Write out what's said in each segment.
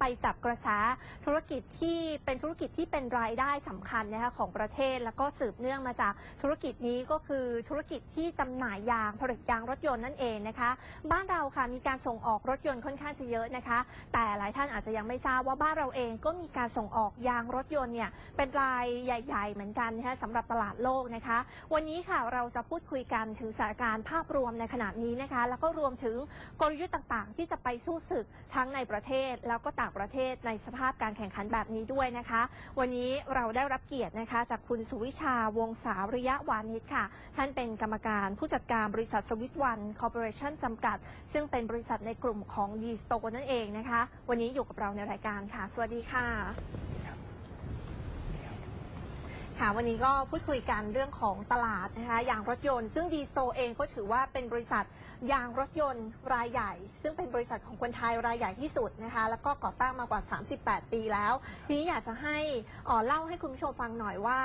ไปจับกระแสธุรกิจที่เป็นธุรกิจที่เป็นรายได้สำคัญนะคะของประเทศ แล้วก็สืบเนื่องมาจากธุรกิจนี้ก็คือธุรกิจที่จำหน่ายยางผลิตยางรถยนต์นั่นเองนะคะ บ้านเราค่ะมีการส่งออกรถยนต์ค่อนข้างจะเยอะนะคะ แต่หลายท่านอาจจะยังไม่ทราบว่าบ้านเราเองก็มีการส่งออกยางรถยนต์เนี่ยเป็นรายใหญ่ ๆ เหมือนกันนะคะสำหรับตลาดโลกนะคะ วันนี้ค่ะเราจะพูดคุยกันถึงสถานการณ์ภาพรวมในขณะนี้นะคะ แล้วก็รวมถึงกลยุทธ์ต่างๆ ที่จะไปสู้ศึกทั้งในประเทศแล้วก็ต่างประเทศในสภาพการแข่งขันแบบนี้ด้วยนะคะ วันนี้เราได้รับเกียรตินะคะ จากคุณสุวิชาวงสาริยะวานิชค่ะ ท่านเป็นกรรมการผู้จัดการบริษัทสวิสวันคอร์ปอเรชั่นจำกัด ซึ่งเป็นบริษัทในกลุ่มของดีสโตนั่นเองนะคะ วันนี้อยู่กับเราในรายการค่ะ สวัสดีค่ะ ค่ะวันนี้ก็พูดคุยกันเรื่องของตลาดนะคะยางรถยนต์ ซึ่งดีโซเองก็ถือว่าเป็นบริษัทยางรถยนต์รายใหญ่ ซึ่งเป็นบริษัทของคนไทยรายใหญ่ที่สุดนะคะแล้วก็ก่อตั้งมากว่า 38 ปีแล้ว ทีนี้อยากจะให้เอ่อเล่าให้คุณผู้ชมฟังหน่อยว่า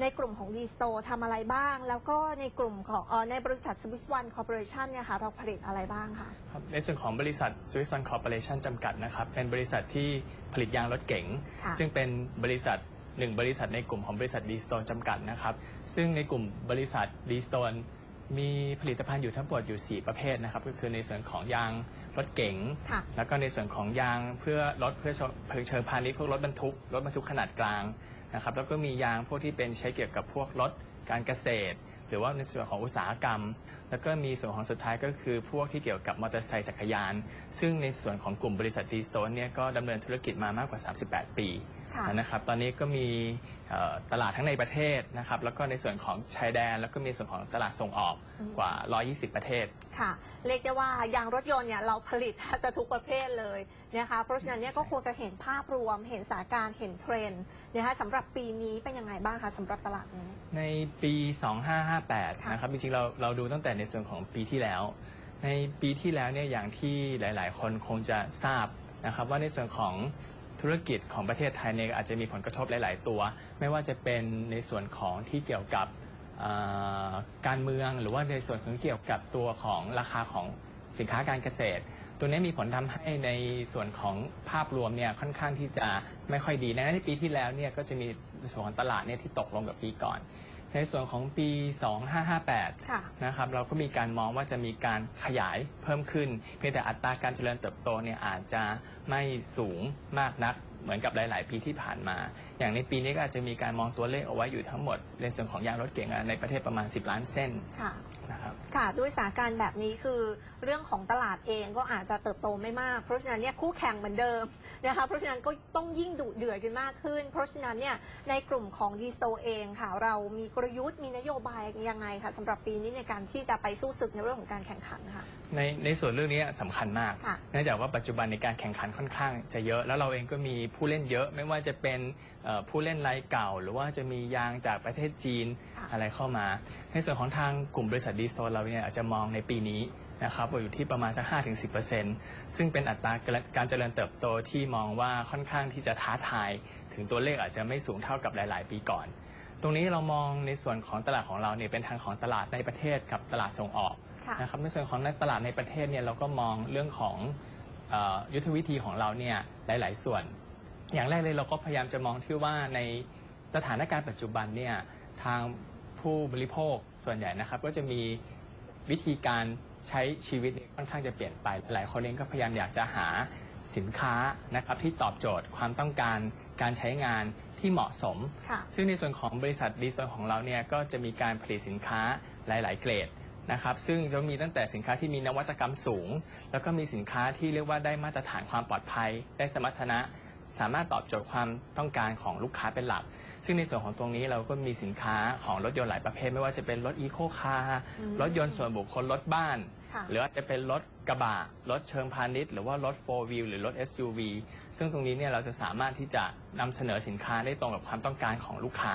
ในกลุ่มของดีสโตทำอะไรบ้าง แล้วก็ในกลุ่มของเอ่อในบริษัทสวิสวันคอร์ปอเรชันเนี่ยค่ะเราผลิตอะไรบ้างคะครับในส่วนของบริษัท Swiss One Corporation จำกัดนะครับเป็นบริษัทที่ผลิตยางรถเก๋ง ค่ะ ซึ่งเป็นบริษัท หนึ่งบริษัทในกลุ่มของบริษัทดีสโตนจำกัดนะครับ ซึ่งในกลุ่มบริษัทดีสโตนมีผลิตภัณฑ์อยู่ทั้งหมดอยู่ 4 ประเภทนะครับ ก็คือในส่วนของยางรถเก๋ง ค่ะ แล้วก็ในส่วนของยางเพื่อรถเพื่อเชิงพาณิชย์พวกรถบรรทุก รถบรรทุกขนาดกลางนะครับ แล้วก็มียางพวกที่เป็นใช้เกี่ยวกับพวกรถการเกษตร หรือว่าในส่วนของอุตสาหกรรม แล้วก็มีส่วนของสุดท้ายก็คือพวกที่เกี่ยวกับมอเตอร์ไซค์จักรยาน ซึ่งในส่วนของกลุ่มบริษัทดีสโตนเนี่ยก็ดำเนินธุรกิจมามากกว่า 38 ปีค่ะนะครับตอนนี้ก็มีเอ่อตลาดทั้งในประเทศนะครับแล้วก็ในส่วนของชายแดน แล้วก็มีส่วนของตลาดส่งออกกว่า 120 ประเทศ ค่ะ เรียกได้ว่ายางรถยนต์เนี่ยเราผลิตแทบจะทุกประเภทเลยนะคะ เพราะฉะนั้นเนี่ยก็คงจะเห็นภาพรวม เห็นสถานการณ์เห็นเทรนด์นะคะสำหรับปีนี้เป็นยังไงบ้างคะสำหรับตลาดนี้ ในปี 2558ค่ะนะครับ จริงๆ เราเราดูตั้งแต่ในในส่วนของปีที่แล้ว ในปีที่แล้วเนี่ยอย่างที่หลาย ๆ คนคงจะทราบนะครับว่าในส่วนของธุรกิจของประเทศไทยเนี่ยอาจจะมีผลกระทบหลาย ๆ ตัว ไม่ว่าจะเป็นในส่วนของที่เกี่ยวกับการเมืองหรือว่าในส่วนของเกี่ยวกับตัวของราคาของสินค้าการเกษตร ตัวนี้มีผลทำให้ในส่วนของภาพรวมเนี่ยค่อนข้างที่จะไม่ค่อยดี ในปีที่แล้วเนี่ยก็จะมีส่วนของตลาดเนี่ยที่ตกลงกับปีก่อน ในส่วนของปี2558ค่ะนะครับ เราก็มีการมองว่าจะมีการขยายเพิ่มขึ้น เพียงแต่อัตราการเจริญเติบโตเนี่ยอาจจะไม่สูงมากนัก เหมือนกับหลาย ๆ ปีที่ผ่านมา อย่างในปีนี้ก็อาจจะมีการมองตัวเลขเอาไว้อยู่ทั้งหมด ในส่วนของยางรถเก๋งอะในประเทศประมาณ 10 ล้านเส้นค่ะ นะครับ ค่ะ ด้วยสถานการณ์แบบนี้คือเรื่องของตลาดเองก็อาจจะเติบโตไม่มาก เพราะฉะนั้นเนี่ยคู่แข่งเหมือนเดิมนะคะเพราะฉะนั้นก็ต้องยิ่งดุเดือดกันมากขึ้น เพราะฉะนั้นเนี่ยในกลุ่มของดีโซเองค่ะ เรามีกลยุทธ์มีนโยบายยังไงคะสำหรับปีนี้ในการที่จะไปสู้ศึกในเรื่องของการแข่งขันค่ะ ในในส่วนเรื่องนี้สำคัญมาก ค่ะ เนื่องจากว่าปัจจุบันในการแข่งขันค่อนข้างจะเยอะ แล้วเราเองก็มีผู้เล่นเยอะ ไม่ว่าจะเป็นเอ่อผู้เล่นรายเก่า หรือว่าจะมียางจากประเทศจีนค่ะอะไรเข้ามา ในส่วนของทางกลุ่มบริษัทดีสโตนเราเนี่ยอาจจะมองในปีนี้นะครับว่าอยู่ที่ประมาณสัก 5-10%ซึ่งเป็นอัตราการเจริญเติบโตที่มองว่าค่อนข้างที่จะท้าทาย ถึงตัวเลขอาจจะไม่สูงเท่ากับหลาย ๆ ปีก่อน ตรงนี้เรามองในส่วนของตลาดของเราเนี่ยเป็นทางของตลาดในประเทศกับตลาดส่งออกค่ะ นะครับในส่วนของในตลาดในประเทศเนี่ยเราก็มองเรื่องของเออยุทธวิธีของเราเนี่ยหลาย ๆ ส่วน อย่างแรกเลยเราก็พยายามจะมองที่ว่าในสถานการณ์ปัจจุบันเนี่ยทางผู้บริโภคส่วนใหญ่นะครับ ก็จะมีวิธีการใช้ชีวิตเนี่ยค่อนข้างจะเปลี่ยนไป หลายคนเองก็พยายามอยากจะหาสินค้านะครับที่ตอบโจทย์ความต้องการการใช้งานที่เหมาะสมค่ะซึ่งในส่วนของบริษัทดีโซนของเราเนี่ยก็จะมีการผลิตสินค้าหลาย ๆ เกรดนะครับซึ่งจะมีตั้งแต่สินค้าที่มีนวัตกรรมสูง แล้วก็มีสินค้าที่เรียกว่าได้มาตรฐานความปลอดภัย ได้สมรรถนะ สามารถตอบโจทย์ความต้องการของลูกค้าเป็นหลัก ซึ่งในส่วนของตรงนี้เราก็มีสินค้าของรถยนต์หลายประเภท ไม่ว่าจะเป็นรถอีโคคาร์อืมรถยนต์ส่วนบุคคลรถบ้านค่ะหรือว่าจะเป็นรถกระบะรถเชิงพาณิชย์หรือว่ารถ 4 wheel หรือรถ SUV ซึ่งตรงนี้เนี่ยเราจะสามารถที่จะนำเสนอสินค้าได้ตรงกับความต้องการของลูกค้า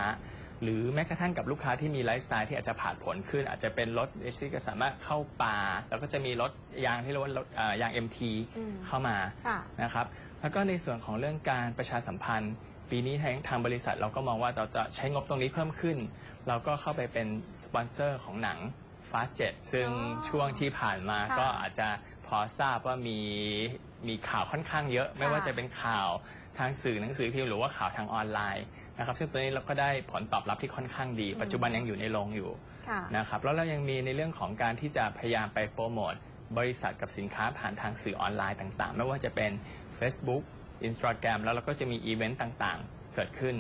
หรือแม้กระทั่งกับลูกค้าที่มีไลฟ์สไตล์ที่อาจจะผ่านผลขึ้น อาจจะเป็นรถที่ก็สามารถเข้าป่า แล้วก็จะมีรถยางที่เรียกว่ารถเอ่อยาง MT อืมเข้ามาค่ะนะครับ แล้วก็ในส่วนของเรื่องการประชาสัมพันธ์ ปีนี้ทางทางบริษัทเราก็มองว่าเราจะใช้งบตรงนี้เพิ่มขึ้น เราก็เข้าไปเป็นสปอนเซอร์ของหนังฟาสเจ็ซึ่งอ๋อช่วงที่ผ่านมาค่ะก็อาจจะพอทราบว่ามีมีข่าวค่อนข้างเยอะ ไม่ว่าจะเป็นข่าวทางสื่อหนังสือพิมพ์หรือว่าข่าวทางออนไลน์นะครับซึ่งตัวนี้เราก็ได้ผลตอบรับที่ค่อนข้างดี ปัจจุบันยังอยู่ในโรงอยู่ค่ะนะครับแล้วเรายังมีในเรื่องของการที่จะพยายามไปโปรโมท บริษัทกับสินค้าผ่านทางสื่อออนไลน์ต่างๆ ไม่ว่าจะเป็น Facebook Instagram แล้วเราก็จะมีอีเวนต์ต่างๆ เกิดขึ้น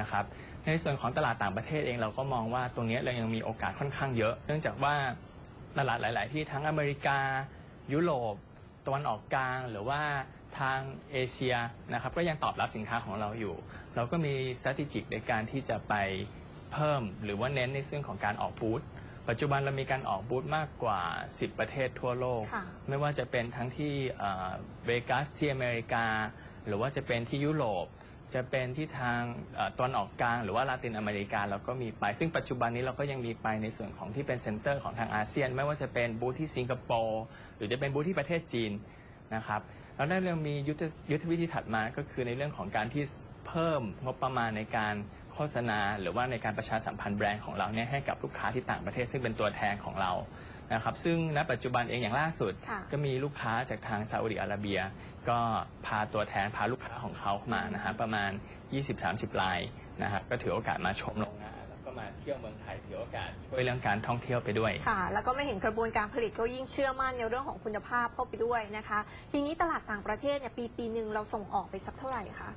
นะครับในส่วนของตลาดต่างประเทศเองเราก็มองว่าตรงนี้เรายังมีโอกาสค่อนข้างเยอะ เนื่องจากว่าตลาดหลาย ๆ ที่ทั้งอเมริกา ยุโรปตะวันออกกลางหรือว่าทางเอเชียนะครับก็ยังตอบรับสินค้าของเราอยู่ เราก็มี strategic ในการที่จะไปเพิ่มหรือว่าเน้นในเรื่องของการออกบูธ ปัจจุบันเรามีการออกบูธมากกว่า 10 ประเทศทั่วโลก ค่ะไม่ว่าจะเป็นทั้งที่เวกัสที่อเมริกา หรือว่าจะเป็นที่ยุโรป จะเป็นที่ทางเอ่อตอนออกกลาง หรือว่าลาตินอเมริกาเราก็มีไป ซึ่งปัจจุบันนี้เราก็ยังมีไปในส่วนของที่เป็นเซ็นเตอร์ของทางอาเซียน ไม่ว่าจะเป็นบูธที่สิงคโปร์หรือจะเป็นบูธที่ประเทศจีน นะครับแล้วได้เรื่องมียุทธยุทธวิธีถัดมาก็คือในเรื่องของการที่เพิ่มงบประมาณในการโฆษณา หรือว่าในการประชาสัมพันธ์แบรนด์ของเราเนี่ยให้กับลูกค้าที่ต่างประเทศซึ่งเป็นตัวแทนของเรานะครับซึ่งณปัจจุบันเองอย่างล่าสุด ก็มีลูกค้าจากทางซาอุดิอาระเบีย ก็พาตัวแทนพาลูกค้าของเขามานะฮะประมาณ 20-30 รายนะครับก็ถือโอกาสมาชมโรง เที่ยวเมืองไทยถือโอกาสช่วยเรื่องการท่องเที่ยวไปด้วย ค่ะ แล้วก็ไม่เห็นกระบวนการผลิตก็ยิ่งเชื่อมั่นในเรื่องของคุณภาพเข้าไปด้วยนะคะ ทีนี้ตลาดต่างประเทศเนี่ยปีปีหนึ่งเราส่งออกไปสักเท่าไหร่คะ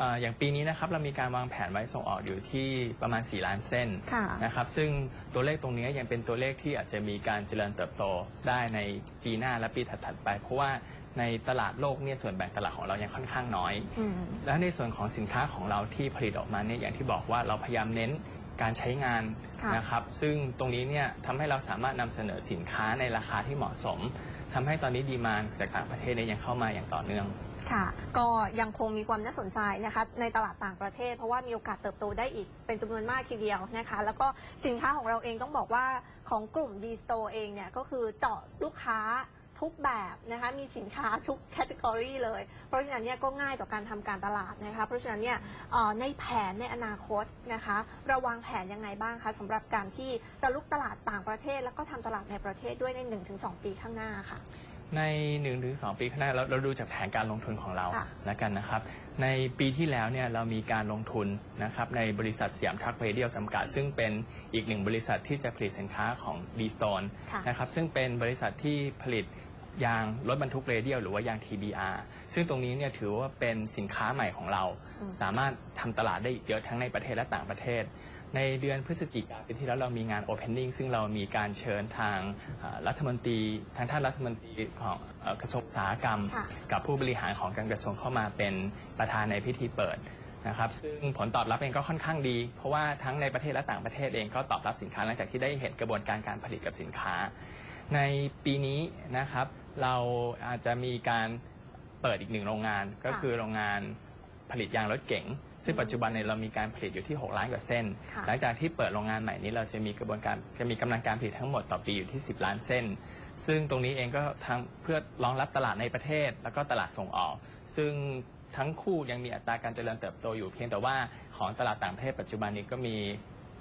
อ่าอย่างปีนี้นะครับเรามีการวางแผนไว้ส่งออกอยู่ที่ประมาณ 4 ล้านเส้นค่ะ นะครับซึ่งตัวเลขตรงนี้ยังเป็นตัวเลขที่อาจจะมีการเจริญเติบโตได้ในปีหน้าและปีถัดๆไป เพราะว่าในตลาดโลกเนี่ยส่วนแบ่งตลาดของเรายังค่อนข้างน้อย อืม และในส่วนของสินค้าของเราที่ผลิตออกมาเนี่ยอย่างที่บอกว่าเราพยายามเน้น การใช้งานค่ะนะครับซึ่งตรงนี้เนี่ยทำให้เราสามารถนำเสนอสินค้าในราคาที่เหมาะสมทำให้ตอนนี้ดีมานจากต่างประเทศเนี่ยยังเข้ามาอย่างต่อเนื่อง ค่ะ ก็ยังคงมีความน่าสนใจนะคะในตลาดต่างประเทศ เพราะว่ามีโอกาสเติบโตได้อีกเป็นจำนวนมากทีเดียวนะคะ แล้วก็สินค้าของเราเองต้องบอกว่าของกลุ่ม D Store เองเนี่ยก็คือเจาะลูกค้า ทุกแบบนะคะมีสินค้าทุกแคตตากรีเลย เพราะฉะนั้นเนี่ยก็ง่ายต่อการทำการตลาดนะคะเพราะฉะนั้นเนี่ยเอ่อในแผนในอนาคตนะคะเราวางแผนยังไงบ้างคะสำหรับการที่จะลุกตลาดต่างประเทศ แล้วก็ทำตลาดในประเทศด้วยใน 1-2 ปีข้างหน้าค่ะใน 1-2 ปีข้างหน้าเราเราดูจากแผนการลงทุนของเราค่ะแล้วกันนะครับ ในปีที่แล้วเนี่ยเรามีการลงทุนนะครับในบริษัทสยามทรัคเรเดียลจำกัด ซึ่งเป็นอีกหนึ่งบริษัทที่จะผลิตสินค้าของ d s t o n e ค่ะนะครับซึ่งเป็นบริษัทที่ผลิต ยางรถบรรทุกเรเดียลหรือว่ายาง TBR ซึ่งตรงนี้เนี่ยถือว่าเป็นสินค้าใหม่ของเราอืมสามารถทำตลาดได้อีกเยอะทั้งในประเทศและต่างประเทศ ในเดือนพฤศจิกายนปีที่แล้วเรามีงาน Opening ซึ่งเรามีการเชิญทางเอ่อรัฐมนตรีทางท่านรัฐมนตรีของเอ่อกระทรวงอุตสาหกรรม ค่ะ กับผู้บริหารของการกระทรวงเข้ามาเป็นประธานในพิธีเปิดนะครับซึ่งผลตอบรับเองก็ค่อนข้างดี เพราะว่าทั้งในประเทศและต่างประเทศเองก็ตอบรับสินค้าหลังจากที่ได้เห็นกระบวนการการผลิตกับสินค้า ในปีนี้นะครับ เราอาจจะมีการเปิดอีกหนึ่งโรงงานก็คือโรงงานผลิตยางรถเก๋งซึ่งปัจจุบันเนี่ยเรามีการผลิตอยู่ที่ 6 ล้านกว่าเส้นค่ะหลังจากที่เปิดโรงงานใหม่นี้เราจะมีกระบวนการจะมีกำลังการผลิตทั้งหมดต่อปีอยู่ที่ 10 ล้านเส้น ซึ่งตรงนี้เองก็ทางเพื่อรองรับตลาดในประเทศ แล้วก็ตลาดส่งออก ซึ่งทั้งคู่ยังมีอัตราการเจริญเติบโตอยู่เพียงแต่ว่าของตลาดต่างประเทศปัจจุบันนี้ก็มี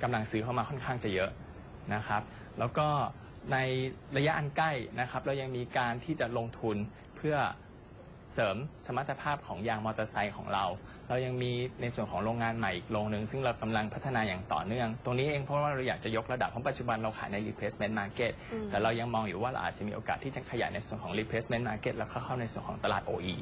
กำลังซื้อเข้ามาค่อนข้างจะเยอะนะครับ แล้วก็ ในระยะอันใกล้นะครับ เรายังมีการที่จะลงทุนเพื่อเสริมสมรรถภาพของยางมอเตอร์ไซค์ของเรา เรายังมีในส่วนของโรงงานใหม่อีกโรงหนึ่งซึ่งเรากำลังพัฒนาอย่างต่อเนื่อง ตรงนี้เองเพราะว่าเราอยากจะยกระดับเพราะปัจจุบันเราขายใน replacement market อืม แต่เรายังมองอยู่ว่าเราอาจจะมีโอกาสที่จะขยายในส่วนของ replacement market แล้วก็เข้าในส่วนของตลาด OE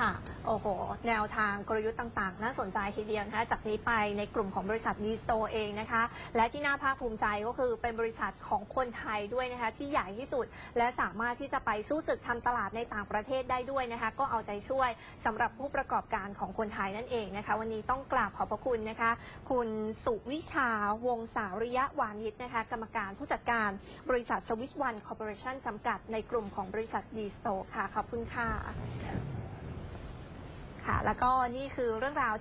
ค่ะ โอ้โห แนวทางกลยุทธ์ต่างๆ น่าสนใจทีเดียวนะคะ จากนี้ไปในกลุ่มของบริษัทดีสโตเองนะคะ และที่น่าภาคภูมิใจก็คือเป็นบริษัทของคนไทยด้วยนะคะ ที่ใหญ่ที่สุด และสามารถที่จะไปสู้ศึกทำตลาดในต่างประเทศได้ด้วยนะคะ ก็เอาใจช่วยสำหรับผู้ประกอบการของคนไทยนั่นเองนะคะ วันนี้ต้องกราบขอบพระคุณนะคะ คุณสุวิชาวงศาริยะวานิชนะคะ กรรมการผู้จัดการบริษัทสวิสวันคอร์ปอเรชั่นจำกัดในกลุ่มของบริษัทดีสโตค่ะ ขอบคุณค่ะค่ะ แล้วก็นี่คือเรื่องราว